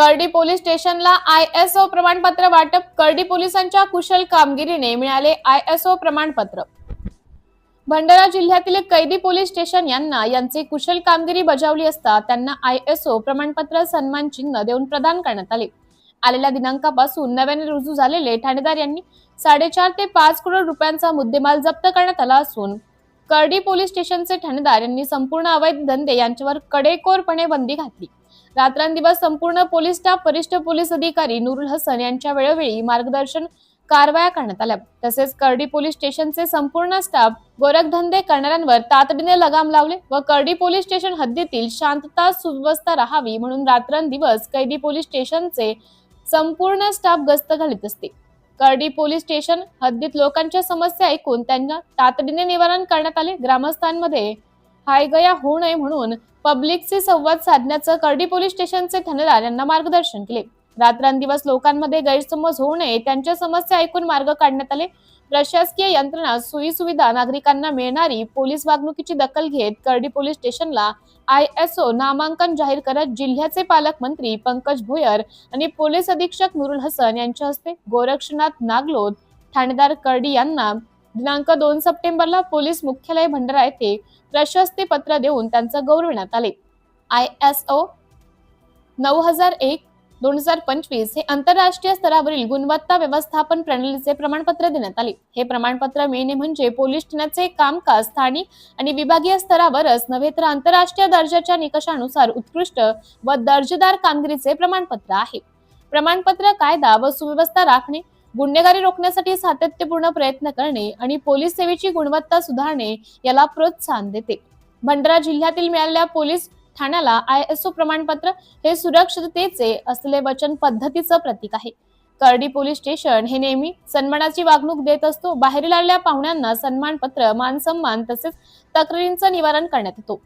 Curdy police स्टेशनला I S O प्रमाणपत्र वाटप कर्डी पोलिसांच्या कुशल कामगिरीने मिळाले आय एस ओ प्रमाणपत्र. भंडारा जिल्ह्यातील कैदी पोलीस स्टेशन यांना यांची कुशल कामगिरी बजावली असता त्यांना आय एस ओ प्रमाणपत्र सन्मान चिन्ह देऊन प्रदान करण्यात आले. आलेल्या दिनांकापासून नव्याने रुजू झालेले ठाणेदार यांनी साडेचार ते पाच करोड रुपयांचा मुद्देमाल जप्त करण्यात आला असून कर्डी पोलीस स्टेशनचे ठाणेदार यांनी संपूर्ण अवैध धंदे यांच्यावर कडेकोरपणे बंदी घातली. रात्रंदिवस संपूर्ण पोलीस स्टाफ वरिष्ठ पोलीस अधिकारी नुरुल हसन यांच्या वेळोवेळी मार्गदर्शन कारवाया करण्यात आल्या. तसेच कर्डी पोलीस स्टेशनचे संपूर्ण स्टाफ गोरखधंदे करणाऱ्यांवर तातडीने लगाम लावले व कर्डी पोलीस स्टेशन हद्दीतील शांतता सुव्यवस्था राहावी म्हणून रात्रंदिवस कैदी पोलीस स्टेशनचे संपूर्ण स्टाफ गस्त घालीत असते. कर्डी पोलीस स्टेशन हद्दीत लोकांच्या समस्या ऐकून त्यांना तातडीने निवारण करण्यात आले. ग्रामस्थांमध्ये हायगया होऊ नये म्हणून पब्लिकचे संवाद साधण्याचं कर्डी पोलीस स्टेशनचे ठाणेदार यांना मार्गदर्शन केले. रात्रंदिवस लोकांमध्ये गैरसमज होऊ नये त्यांच्या समस्या ऐकून मार्ग काढण्यात आले. प्रशासकीय यंत्रणा सोयी सुविधा नागरिकांना मिळणारी पोलीस वागणुकीची दखल घेत कर्डी पोलीस स्टेशनला आय एस ओ नामांकन जाहीर करत जिल्ह्याचे पालकमंत्री पंकज भोयर आणि पोलीस अधीक्षक नुरुल हसन यांच्या हस्ते गोरक्षनाथ नागलोद ठाणेदार कर्डी यांना दिनांक दोन सप्टेंबरला पोलीस मुख्यालय भंडारा येथे प्रशस्ती पत्र देऊन त्यांचं गौरविण्यात आले. आय एस ओ नऊ हजार एक दोन हजार पंचवीस हे आंतरराष्ट्रीय स्तरावरील गुणवत्ता व्यवस्थापन प्रणालीचे प्रमाणपत्र देण्यात आले. हे प्रमाणपत्र मिळणे म्हणजे पोलीस ठाण्याचे कामकाज स्थानिक आणि विभागीय स्तरावरच नव्हे तर आंतरराष्ट्रीय दर्जाच्या निकषानुसार उत्कृष्ट व दर्जेदार कामगिरीचे प्रमाणपत्र आहे. प्रमाणपत्र कायदा व सुव्यवस्था राखणे गुन्हेगारी रोखण्यासाठी सातत्यपूर्ण प्रयत्न करणे आणि पोलीस सेवेची गुणवत्ता सुधारणे याला प्रोत्साहन देते. भंडारा जिल्ह्यातील मिळालेल्या पोलीस ठाण्याला आय एस ओ प्रमाणपत्र हे सुरक्षिततेचे असलेले वचन पद्धतीचं प्रतीक आहे. कर्डी पोलीस स्टेशन हे नेहमी सन्मानाची वागणूक देत असतो. बाहेरील आलेल्या पाहुण्यांना सन्मानपत्र मान सन्मान तसेच तक्रारींचं निवारण करण्यात येतो.